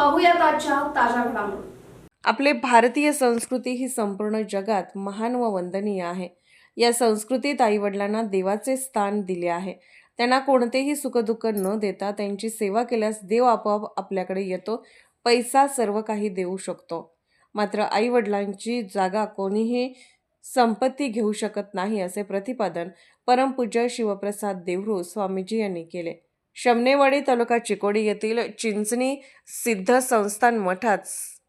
पाहूयात आजच्या ताज्या घडामोडी. आपले भारतीय संस्कृती ही संपूर्ण जगात महान व वंदनीय आहे. या संस्कृतीत आईवडिलांना देवाचे स्थान दिले आहे. त्यांना कोणतेही सुखदुःख न देता त्यांची सेवा केल्यास देव आपोआप आपल्याकडे येतो पैसा सर्व काही देऊ शकतो. मात्र आईवडिलांची जागा कोणीही संपत्ती घेऊ शकत नाही असे प्रतिपादन परमपूज्य शिवप्रसाद देवरू स्वामीजी यांनी केले. शमनेवाडी तालुका चिकोडी येथील चिंचणी सिद्ध संस्थान मठात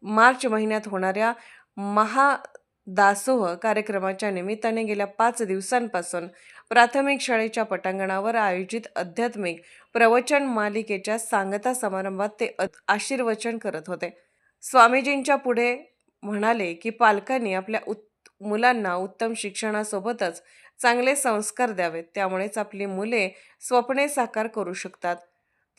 मार्च महिन्यात होणाऱ्या महादासोह कार्यक्रमाच्या निमित्ताने गेल्या पाच दिवसांपासून प्राथमिक शाळेच्या पटांगणावर आयोजित आध्यात्मिक प्रवचन मालिकेच्या सांगता समारंभात ते आशीर्वचन करत होते. स्वामीजींच्या पुढे म्हणाले की पालकांनी आपल्या उत् मुलांना उत्तम शिक्षणासोबतच चांगले संस्कार द्यावेत. त्यामुळेच आपली मुले स्वप्ने साकार करू शकतात.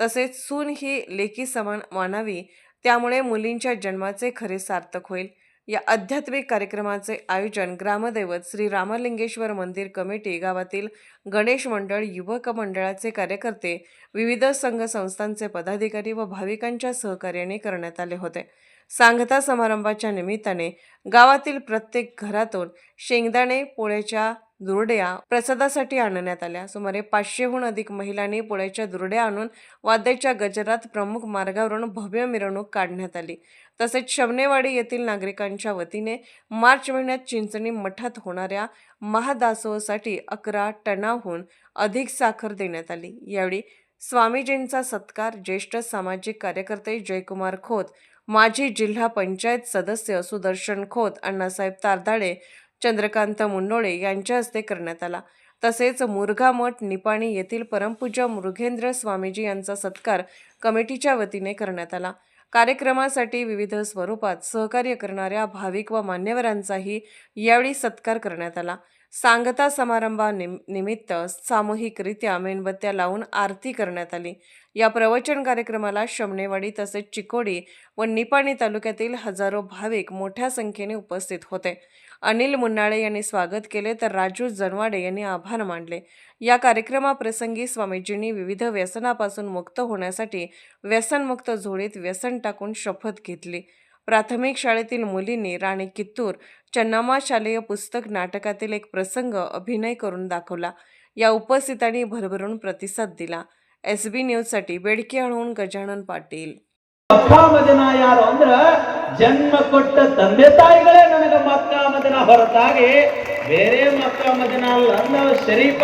तसेच सून ही लेकी समान मानावी. त्यामुळे मुलींच्या जन्माचे खरे सार्थक होईल. या आध्यात्मिक कार्यक्रमाचे आयोजन ग्रामदैवत श्री रामलिंगेश्वर मंदिर कमिटी गावातील गणेश मंडळ युवक मंडळाचे कार्यकर्ते विविध संघ संस्थांचे पदाधिकारी व भाविकांच्या सहकार्याने करण्यात आले होते. सांगता समारंभाच्या निमित्ताने गावातील प्रत्येक घरातून शेंगदाणे पोळ्याच्या दुरड्या प्रसादासाठी आणण्यात आल्या. सुमारे पाचशेहून अधिक महिलांनी पोळ्याच्या दुरड्या आणून वाद्याच्या गजरात प्रमुख मार्गावरून भव्य मिरवणूक काढण्यात आली. तसेच शवनेवाडी येथील नागरिकांच्या वतीने मार्च महिन्यात चिंचणी मठात होणाऱ्या महादासोसाठी अकरा टनाहून अधिक साखर देण्यात आली. यावेळी स्वामीजींचा सत्कार ज्येष्ठ सामाजिक कार्यकर्ते जयकुमार खोत माजी जिल्हा पंचायत सदस्य सुदर्शन खोत अण्णासाहेब तारदाळे चंद्रकांत मुंडोळे यांच्या हस्ते करण्यात आला. तसेच मुरघा मठ निपाणी येथील परमपूज्य मृगेंद्र स्वामीजी यांचा सत्कार कमिटीच्या वतीने करण्यात आला. कार्यक्रमासाठी विविध स्वरूपात सहकार्य करणाऱ्या भाविक व मान्यवरांचाही यावेळी सत्कार करण्यात आला. सांगता समारंभानिमित्त निम निमित्त सामूहिकरित्या मेणबत्त्या लावून आरती करण्यात आली. या प्रवचन कार्यक्रमाला शमनेवाडी तसेच चिकोडी व निपाणी तालुक्यातील हजारो भाविक मोठ्या संख्येने उपस्थित होते. अनिल मुन्नाळे यांनी स्वागत केले तर राजू जनवाडे यांनी आभार मानले. या कार्यक्रमाप्रसंगी स्वामीजींनी विविध व्यसनापासून मुक्त होण्यासाठी व्यसनमुक्त झोळीत व्यसन टाकून शपथ घेतली. प्राथमिक शाळेतील मुलींनी राणी कित्तूर चन्नामा शालेय पुस्तक नाटकातील एक प्रसंग अभिनय करून दाखवला. या उपस्थितांनी भरभरून प्रतिसाद दिला. एस बी न्यूजसाठी बेडकी हळून गजानन पाटील. ಮಕ್ಕಾ ಮದಿನ ಯಾರು ಅಂದ್ರ ಜನ್ಮ ಕೊಟ್ಟ ತಂದೆ ತಾಯಿಗಳೇ ನನಗ ಮಕ್ಕ ಮದಿನ ಹೊರತಾಗಿ ಬೇರೆ ಮಕ್ಕ ಮದಿನ ಅಲ್ಲ ಅಂದ ಶರೀಫ.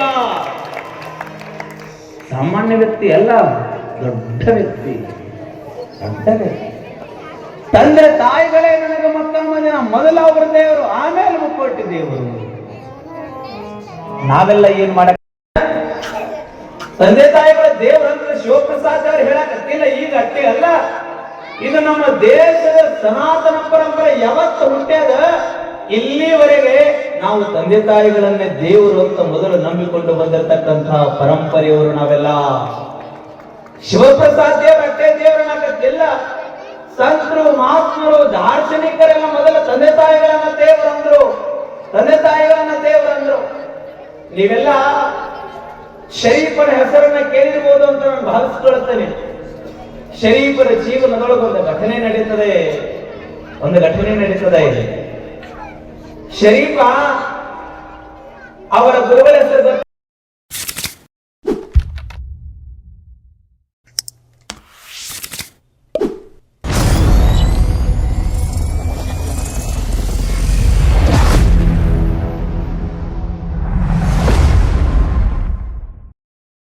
ಸಾಮಾನ್ಯ ವ್ಯಕ್ತಿ ಅಲ್ಲ, ದೊಡ್ಡ ವ್ಯಕ್ತಿ, ದೊಡ್ಡ ತಂದೆ ತಾಯಿಗಳೇ ನನಗ ಮಕ್ಕ ಮದಿನ ಮೊದಲ ಅವರ ದೇವರು, ಆಮೇಲೆ ಮುಕ್ಕೊಟ್ಟಿ ದೇವರು. ನಾವೆಲ್ಲ ಏನ್ ಮಾಡ ತಂದೆ ತಾಯಿಗಳ ದೇವರಂದ್ರೆ ಶಿವಪ್ರಸಾದ್ ಅವ್ರು ಹೇಳಕತ್ತಿಲ್ಲ ಈಗ ಅಷ್ಟೇ ಅಲ್ಲ. ಇದು ನಮ್ಮ ದೇಶದ ಸನಾತನ ಪರಂಪರೆ ಯಾವತ್ತು ಹುಟ್ಟ್ಯಾದ ಇಲ್ಲಿವರೆಗೆ ನಾವು ತಂದೆ ತಾಯಿಗಳನ್ನೇ ದೇವರು ಅಂತ ಮೊದಲು ನಂಬಿಕೊಂಡು ಬಂದಿರತಕ್ಕಂತಹ ಪರಂಪರೆಯವರು ನಾವೆಲ್ಲ. ಶಿವಪ್ರಸಾದ್ ದೇವರು ಅಷ್ಟೇ ದೇವರನ್ನಾಗತ್ತಿಲ್ಲ ಸಂತರು, ಮಹಾತ್ಮರು, ದಾರ್ಶನಿಕರೆಲ್ಲ ಮೊದಲ ತಂದೆ ತಾಯಿಗಳನ್ನ ದೇವರಂದ್ರು ತಂದೆ ತಾಯಿಗಳನ್ನ ದೇವರಂದ್ರು ನೀವೆಲ್ಲ ಶರೀಫನ ಹೆಸರನ್ನ ಕೇಳಿರ್ಬೋದು ಅಂತ ನಾನು ಭಾವಿಸ್ಕೊಳ್ತೇನೆ. ಶರೀಫರ ಜೀವನದೊಳಗೆ ಒಂದು ಘಟನೆ ನಡೀತದೆ ಒಂದು ಘಟನೆ ನಡೀತದೆ ಶರೀಫ ಅವರ ಗುರುಗಳ?